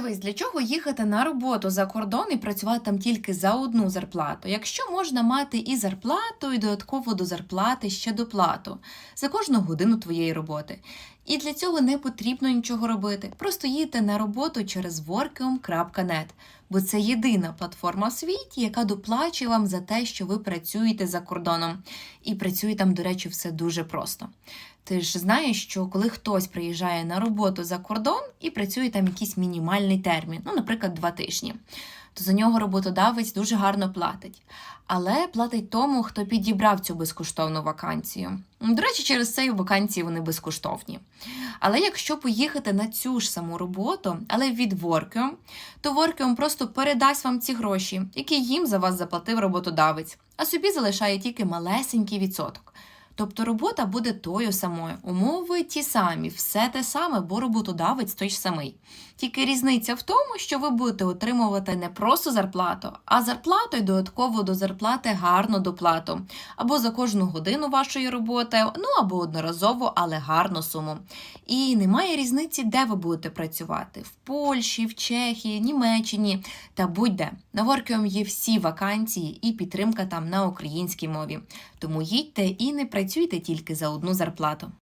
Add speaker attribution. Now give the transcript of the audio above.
Speaker 1: Дивись, для чого їхати на роботу за кордон і працювати там тільки за одну зарплату, якщо можна мати і зарплату, і додатково до зарплати ще доплату за кожну годину твоєї роботи. І для цього не потрібно нічого робити. Просто їдьте на роботу через workium.net, бо це єдина платформа в світі, яка доплачує вам за те, що ви працюєте за кордоном. І працює там, до речі, все дуже просто. Ти ж знаєш, що коли хтось приїжджає на роботу за кордон і працює там якийсь мінімальний термін, ну, наприклад, два тижні, то за нього роботодавець дуже гарно платить. Але платить тому, хто підібрав цю безкоштовну вакансію. До речі, через це і вакансії вони безкоштовні. Але якщо поїхати на цю ж саму роботу, але від Workium, то Workium просто передасть вам ці гроші, які їм за вас заплатив роботодавець, а собі залишає тільки малесенький відсоток. Тобто робота буде тою самою, умови ті самі, все те саме, бо роботодавець той ж самий. Тільки різниця в тому, що ви будете отримувати не просто зарплату, а зарплату і додатково до зарплати гарну доплату. Або за кожну годину вашої роботи, ну або одноразово, але гарну суму. І немає різниці, де ви будете працювати: в Польщі, в Чехії, Німеччині та будь-де. На Workium є всі вакансії і підтримка там на українській мові. Тому їдьте і не працюйте тільки за одну зарплату.